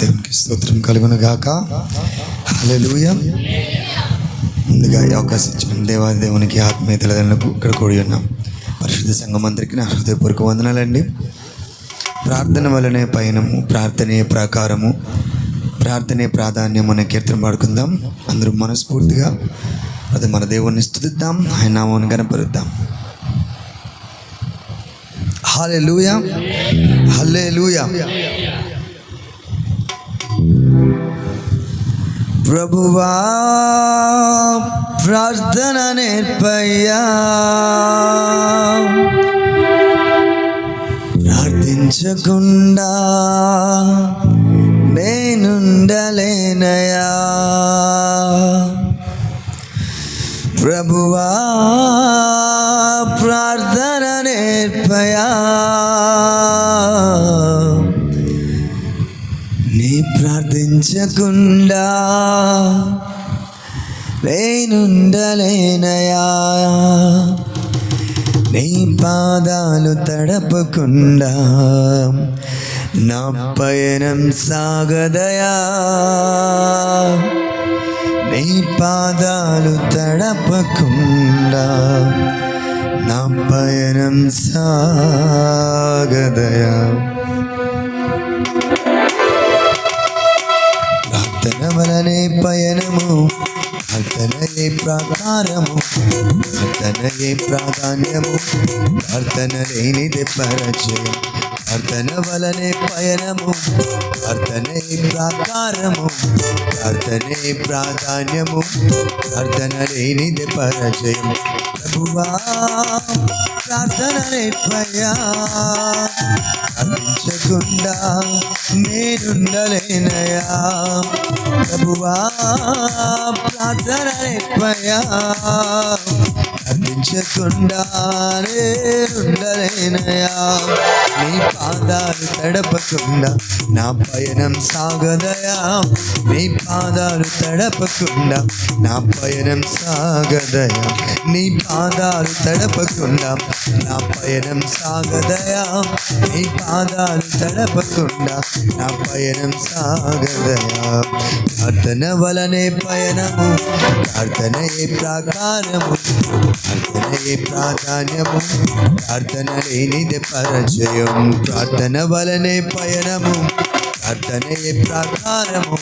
దేవునికి స్తోత్రం కలుగును గాక హల్లెలూయా. ముందుగా ఈ అవకాశం ఇచ్చిన దేవాది దేవునికి ఆత్మీయ తల్లిదండ్రులకు ఇక్కడ కూడి ఉన్నాం. పరిశుద్ధ సంఘం అందరికీ నా హృదయపూర్వక వందనాలండి. ప్రార్థన వలనే పయనము ప్రార్థనే ప్రాకారము ప్రార్థనే ప్రాధాన్యం అనే కీర్తన పాడుకుందాం. అందరూ మనస్ఫూర్తిగా అది మన దేవుణ్ణి స్థుతిద్దాం ఆయన నామాన్ని కనపరుద్దాం హాలే లూయా హల్లే లూయా ప్రభువా ప్రార్థన నేర్పయ్యా. ప్రార్థించకుండా నేనుండలే. సాగదయా. నీ పాదాలు తడపకుండా నా పయనం సాగదయా. ప్రార్థన వలనే పయనము ప్రార్థనయే ప్రాకారము ప్రార్థనయే ప్రాధాన్యము ప్రార్థన లేనిది పరిచయం. ప్రార్థన వలనే పయనము ప్రార్థనే ప్రాకారము ప్రార్థనే ప్రాధాన్యము ప్రార్థన లేనిది పరిచయం ప్రభువా ప్రార్థన నేర్పయ్యా అందించకుండా నేనుండలేనయా ప్రభువా ప్రార్థన నేర్పయ్యా పెంచకుండానే ఉండలేనయా నీ పాదాలు తడపకుండా నా పయనం సాగదయా నీ పాదాలు తడపకుండా నా పయనం సాగదయా నీ పాదాలు తడపకుండా నా పయనం సాగదయా నీ పాదాలు తడపకుండా నా పయనం సాగదయా ప్రార్థన వలనే పయనము ప్రార్థనయే ప్రాకారము. ప్రార్థనయే ప్రాధాన్యము? ప్రార్థన లేనిది పరిచయం. ప్రార్థన వలనే పయనము. ప్రార్థనయే ప్రాకారము?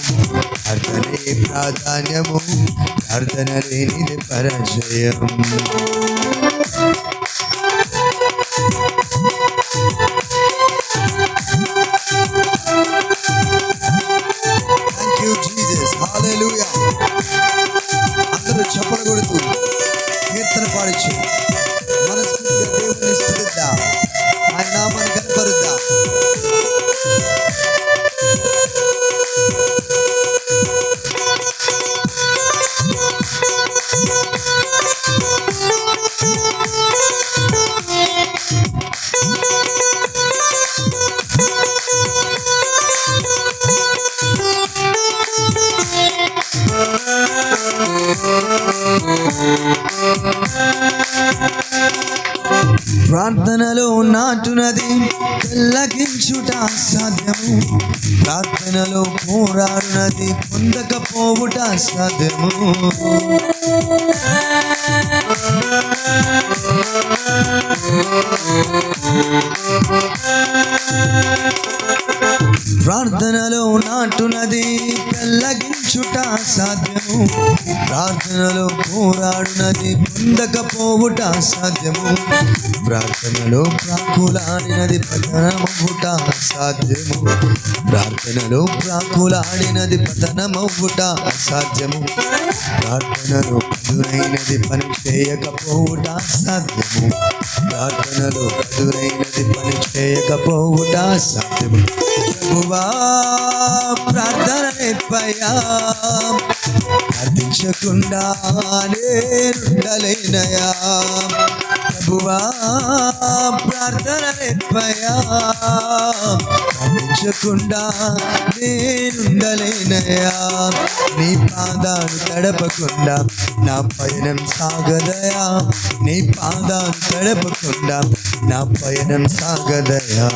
ప్రార్థనయే ప్రాధాన్యము? ప్రార్థన లేనిది పరిచయం. ప్రసాదము ప్రార్థనలో నాటునది పెళ్ళగించుట సాధ్యము. ప్రార్థనలో పోరాడునది పొందకపోవుట సాధ్యము ప్రార్థనలో ప్రాకులాడినది పతనమవుట సాధ్యము ప్రార్థనలో ప్రాకులాడినది పతనమవుట సాధ్యము ప్రార్థనలో పదునైనది పని చేయకపోవుట సాధ్యము ప్రార్థనలో పదునైనది పని చేయకపోవుట సాధ్యము ప్రభువా ప్రార్థన నేర్పయా ప్రార్థించకుండా నయా ప్రభువా ప్రార్థన నేర్పయా ప్రార్థించ నేనుండలేనయా నీ పాదాలు తడపకుండా నా పయనం సాగదయా నీ పాదాలు తడపకుండా నా పయనం సాగదయా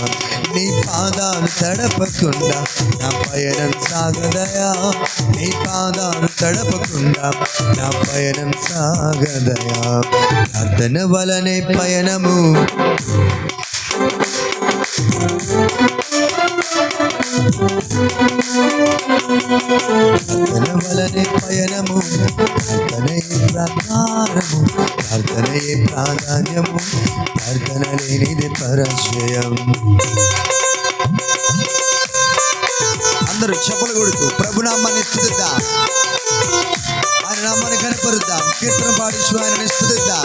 నీ పాదాలు తడపకుండా నా పయనం సాగదయా నీ పాదాలు తడపకుండా నా పయనం సాగదయా అతను వలనే పయనము. వలనే పయనము ప్రార్థనయే ప్రకారము ప్రార్థనయే ప్రాధాన్యము ప్రార్థన లేనిది పరాజయం అందరూ చెప్పలు కొడుతూ ప్రభు నామాన్ని స్థుతిద్దాం. ఆయన నామాన్ని కనపరుద్దాం. కీర్తన పాటించు ఆయనని స్థుతిద్దాం.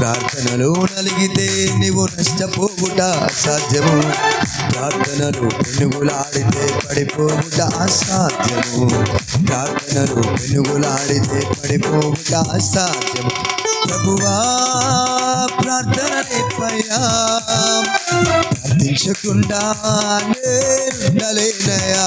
ప్రార్థనలు నలిగితే నీవు నష్టపోవుట అసాధ్యము. ప్రార్థనలు పెనుగులాడితే పడిపోవుట అసాధ్యము. ప్రార్థనలు పెనుగులాడితే పడిపోవుట అసాధ్యము. ప్రభువా ప్రార్థన నేర్పయ్యా ప్రార్థించకుండా నేనుండలేనయా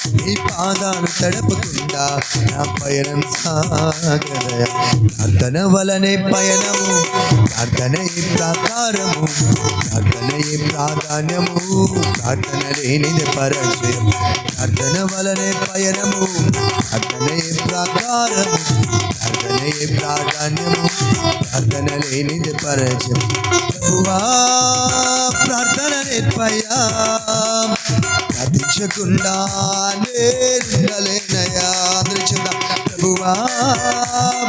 నీ పాదాలు తడపకుండా నా పయనం సాగదయా. ప్రార్థన వలనే పయనము ప్రార్థనే ప్రాకారము ప్రార్థనయే ప్రాధాన్యము ప్రార్థన లేనిది పరచయం ప్రార్థన వలనే పయనము ప్రార్థనే ప్రాకారము ప్రార్థనయే ప్రాధాన్యము ప్రార్థన లేనిది పరచయం ప్రభువా ప్రార్థన నేర్పయ్యా. ప్రార్థించకుండా నేనుండలేనయా అందరూ ప్రభువా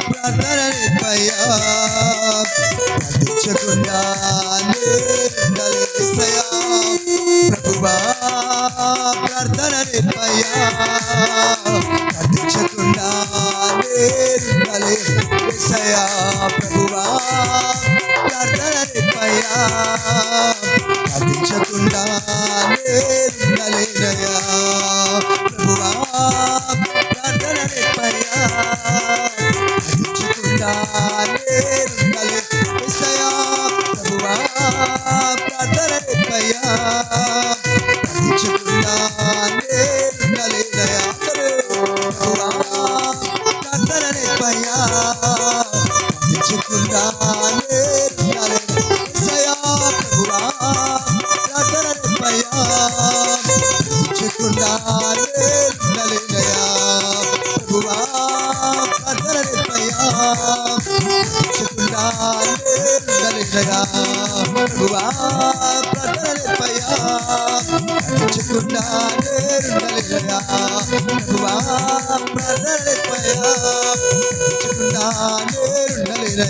ప్రార్థన నేర్పయ్యా ప్రార్థన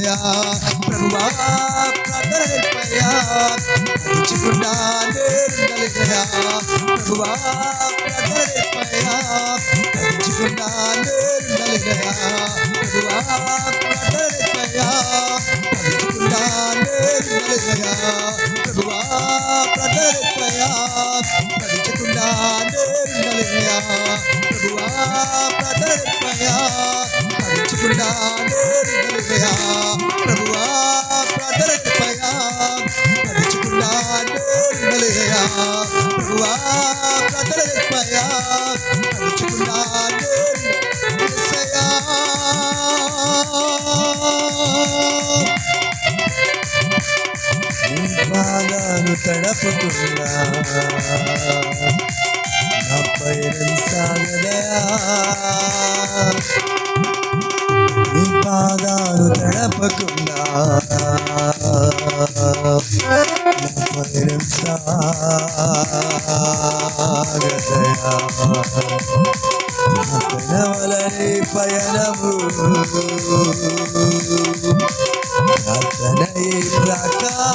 पाया प्रभुआ कादर पाया चिकुंडा निर्दल गया प्रभुआ कादर पाया चिकुंडा निर्दल गया प्रभुआ कादर पाया चिकुंडा निर्दल गया प्रभुआ कादर पाया चिकुंडा निर्दल गया प्रभुआ कादर पाया ప్రభువా ప్రార్థన నేర్పయ్యా ప్రార్థించకుండా నేనుండలేనయా ప్రభువా ప్రార్థన నేర్పయ్యా నడుచుకుండా నోరుగలిగయా. ప్రభువా ప్రార్థనపయా నడుచుకుండా నోరుగలిగయా. ప్రభువా ప్రార్థనపయా నడుచుకుండా నోరుగలిగయా. నీ పాదాలు తడపకుండా నా పైరం సాగదయా నీ పాదాలు తడపకుండా. పైరం సాగదయా పయనము అతనై ప్రకారము.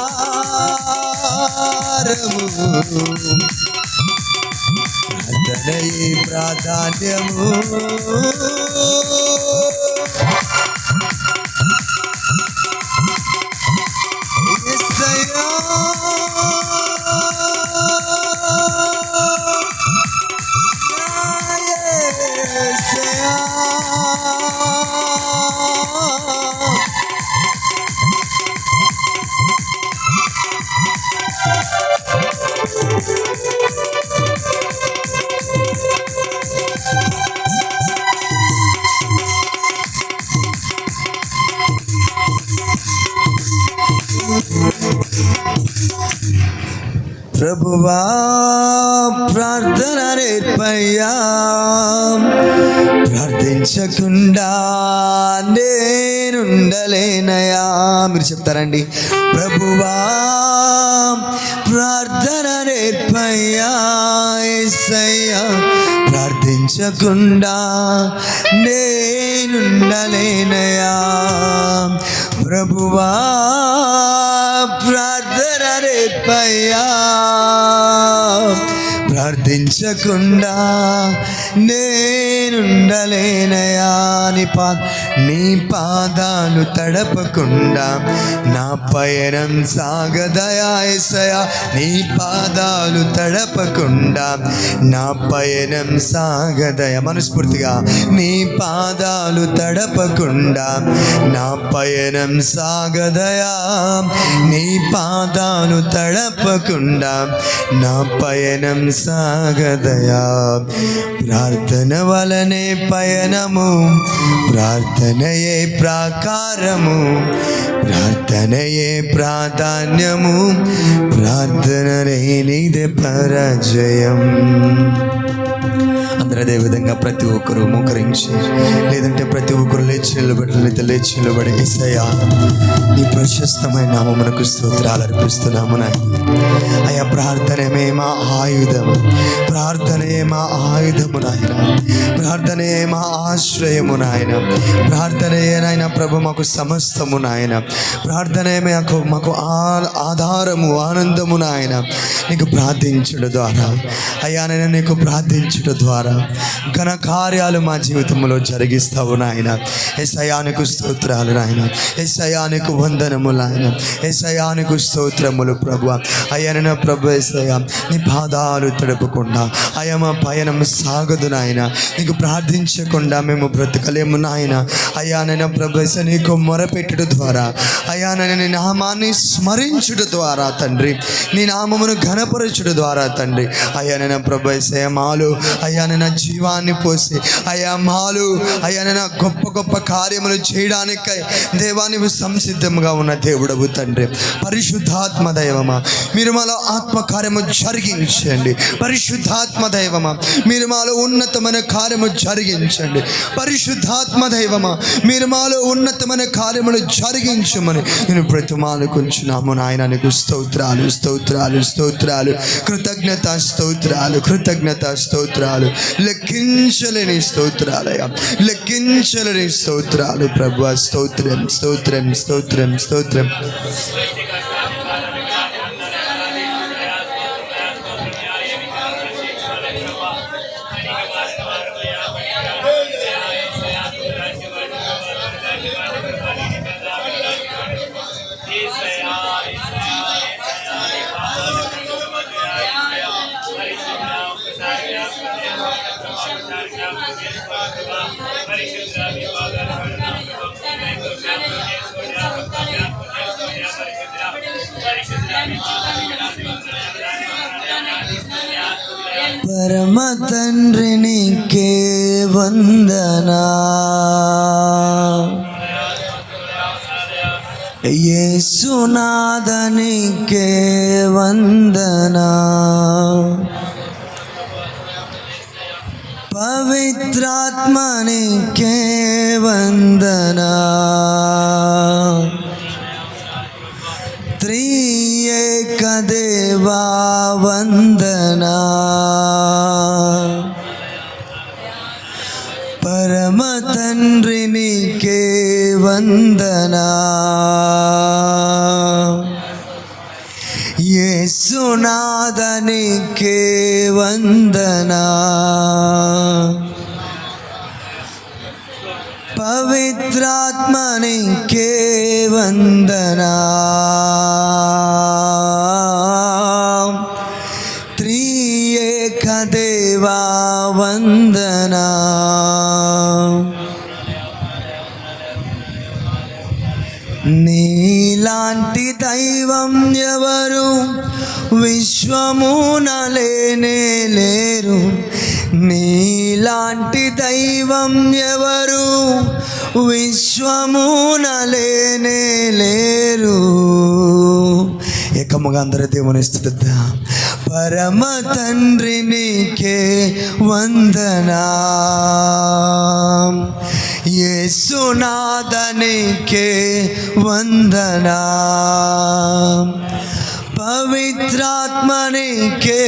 అతనై ప్రాధాన్యము. ప్రభువా ప్రార్థన రేపయ్యా ప్రార్థించకుండా నేనుండలేనయా మీరు చెప్తారండి. ప్రభువా ప్రార్థన నేర్పయ్యా యేసయ్యా ప్రార్థించకుండా నేనుండలేనయా ప్రభువా ప్రార్థన రేపయ్యా. ప్రార్థించకుండా నేనుండలేనయా నీ పా నీ పాదాలు తడపకుండా నా పయనం సాగదయాసయా నీ పాదాలు తడపకుండా నా పయనం సాగదయ. మనస్ఫూర్తిగా నీ పాదాలు తడపకుండా నా పయనం సాగదయా. నీ పాదాలు తడపకుండా నా పయనం సాగదయా. ప్రార్థన వలనే పయనము ప్రార్థనయే ప్రాకారము ప్రార్థనయే ప్రాధాన్యము ప్రార్థననే నీదే పరాజయం. అందరూ అదే విధంగా ప్రతి ఒక్కరు మోకరించి లేదంటే ప్రతి ఒక్కరు లేచి నిలబడి లేదా లేచి నిలబడి ఏసయ్యా నీ ప్రశస్తమైన నామమునకు స్తోత్రాలు అర్పిస్తున్నాము నాయన. అయ్యా ప్రార్థనమే మా ఆయుధము. ప్రార్థనయే మా ఆయుధము నాయన. ప్రార్థనయే మా ఆశ్రయము నాయన. ప్రార్థనే నాయన ప్రభు మాకు సమస్తము నాయన. ప్రార్థనయే మాకు మాకు ఆధారము ఆనందము నాయన. నీకు ప్రార్థించడం ద్వారా. అయ్యా నేను నీకు ప్రార్థించడం ద్వారా ఘన కార్యాలు మా జీవితంలో జరిగిస్తావు నాయన. ఎసయానికి స్తోత్రాలు నాయన. ఎసయానికి వందనము నాయన. ఎసయానికి స్తోత్రములు ప్రభు అయ్యన ప్రభు ఎసయ నీ పాదాలు తడపకుండా అయ్యా మా పయనం సాగదు నాయన. నీకు ప్రార్థించకుండా మేము బ్రతకలేము నాయన. అయ్యా నేను ప్రభు ఎస నీకు మొరపెట్టుట ద్వారా అయ్యా నీ నామాన్ని స్మరించుట ద్వారా తండ్రి. నీ నామమును ఘనపరచుడు ద్వారా తండ్రి. అయ్యా నేను ప్రభు మాలు అయ్యా జీవాన్ని పోసి అయ్యా మాలు అయ్యా గొప్ప గొప్ప కార్యములు చేయడానికై దేవానికి సంసిద్ధంగా ఉన్న దేవుడవు తండ్రి. పరిశుద్ధాత్మ దైవమా మీరు మాలో ఆత్మ కార్యము జరిగించండి. పరిశుద్ధాత్మ దైవమా మీరు మాలో ఉన్నతమైన కార్యము జరిగించండి. పరిశుద్ధాత్మ దైవమా మీరు మాలో ఉన్నతమైన కార్యములు జరిగించమని నేను ప్రతిమాలు కొంచున్నాము నాయన. నీకు స్తోత్రాలు స్తోత్రాలు స్తోత్రాలు. కృతజ్ఞత స్తోత్రాలు కృతజ్ఞత స్తోత్రాలు. లెక్కించలేని స్తోత్రాలయ లెక్కించలేని స్తోత్రాలు ప్రభు. స్తోత్రం స్తోత్రం స్తోత్రం స్తోత్రం. పరమ తండ్రి నీకే వందనా యేసునాథ నీకే వందనా పవిత్రాత్మనికే వందనా త్రియేక దేవా వందనా పరమ నీలాంటి దైవం ఎవరు? విశ్వమున లేనే లేరు. నీలాంటి దైవం ఎవరు? విశ్వమున లేనే లేరు. ఏకముగా అందరూ దేవుని స్థుతిద్దాం. పరమ తండ్రి నీకే వందనా యేసునాథనికే వందనా పవిత్రాత్మనికే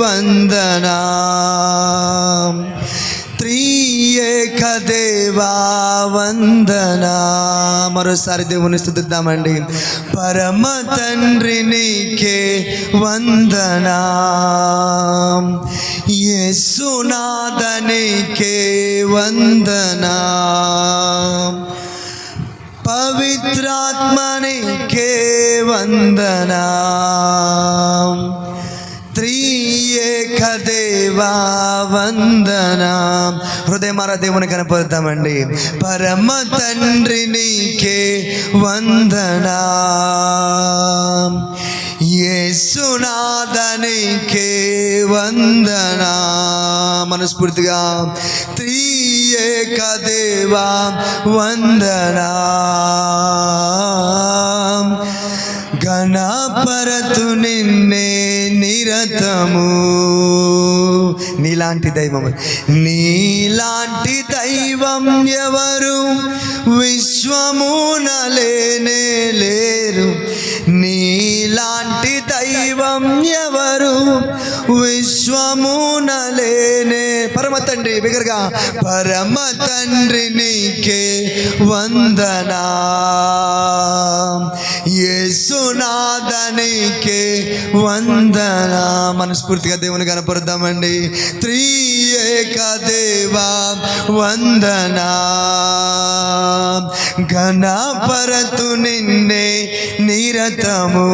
వందనా త్రియేక దేవా వందనా. మరోసారి దేవుని స్థుతిద్దామండి. పరమ తండ్రి నీకే వందనా. యేసునాథనికే వందనా. పవిత్రాత్మనికే వందనా. త్రియేక దేవా వందనా హృదయమార దేవుని కనపడతామండి పరమ తండ్రి నీకే వందనా. యేసునాథనికే వందనా. మనస్ఫూర్తిగా త్రియేక దేవా వందనా. గణపరతు నిన్నే నిరతము. నీలాంటి దైవం నీలాంటి దైవం ఎవరు? విశ్వమున లేనే లేరు. నీలాంటి దైవం ఎవరు? విశ్వమున లేనే. పరమ తండ్రి బిగరగా పరమ తండ్రి నీకే వందనా వందన మనస్ఫూర్తిగా దేవుని కనపరుద్దామండి. త్రియేక దేవా వందన. ఘనపరతు నిన్నే నిరతము.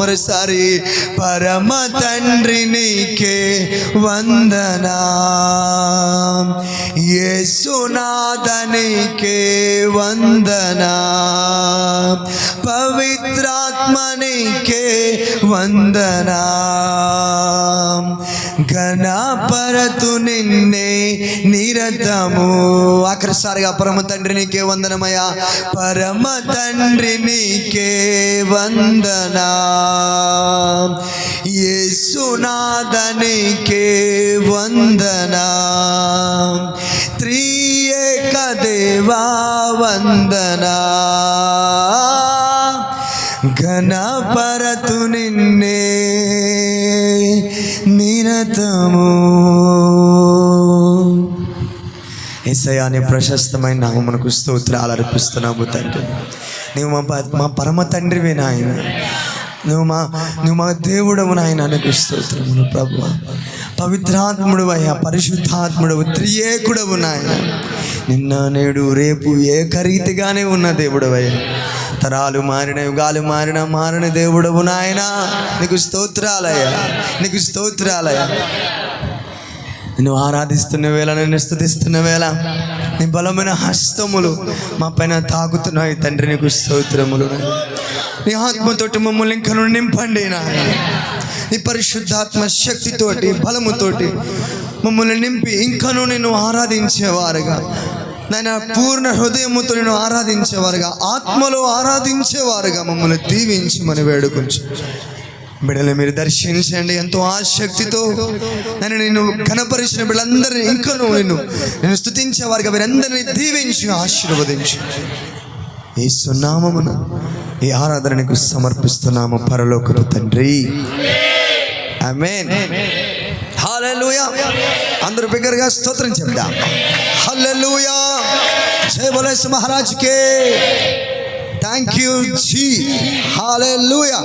మరోసారి పరమ తండ్రి నీకే వందనా. యేసునాథనికే వందన. పవిత్రాత్మనికే వందనా. ఘనపరతు నిన్నే నిరతము. ఆఖరిసారిగా పరమ తండ్రి నీకే వందనమయ్యా. పరమ తండ్రి నీకే వందనా. యేసునాథనికే వందనా. త్రియేక దేవా వందనా. ఘనపరతు నిన్నే నిరతము. ఇసయా అనే ప్రశస్తమైన నామమునకు స్తోత్రాలు అర్పిస్తున్నాము తండ్రి. నువ్వు మా మా పరమ తండ్రివి నాయన. నువ్వు మా నువ్వు మా దేవుడవు నాయన నీకు స్తోత్రములు ప్రభు. పవిత్రాత్ముడు అయ్యా పరిశుద్ధాత్ముడు త్రియేకుడవు నాయన. నిన్న నేడు రేపు ఏకరీతిగానే ఉన్న దేవుడు అయ్యా. తరాలు మారిన యుగాలు మారిన మారిన దేవుడవు నాయన. నీకు స్తోత్రాలయ్యా. నీకు స్తోత్రాలయ్యా. నువ్వు ఆరాధిస్తున్న వేళ నేను స్థుతిస్తున్న వేళ నీ బలమైన హస్తములు మా పైన తాగుతున్నాయి తండ్రి. నీకు స్తోత్రములు నీ ఆత్మతోటి మమ్మల్ని ఇంకా నింపండి నాయన. నీ పరిశుద్ధాత్మ శక్తితోటి బలముతోటి మమ్మల్ని నింపి ఇంకనూ నేను ఆరాధించేవారుగా. నాయన పూర్ణ హృదయముతో నేను ఆరాధించేవారుగా ఆత్మలో ఆరాధించేవారుగా మమ్మల్ని దీవించి మన వేడుకొంచు. బిడ్డలు మీరు దర్శించండి ఎంతో ఆసక్తితో. నన్ను నేను కనపరిచిన బిడ్డలందరినీ ఇంకను నేను నేను స్థుతించేవారుగా మీరందరినీ దీవించి ఆశీర్వదించు. ఈ సున్నామమున ఈ ఆరాధనకు సమర్పిస్తున్నాము పరలోకపు తండ్రి. ఆమేన్. హల్లెలూయా. అందరూ బిగ్గరగా స్తోత్రం చెప్దాం. హల్లెలూయా. সে বলেছে মহারাজকে thank you ji hallelujah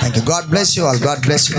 thank you God bless you all God bless you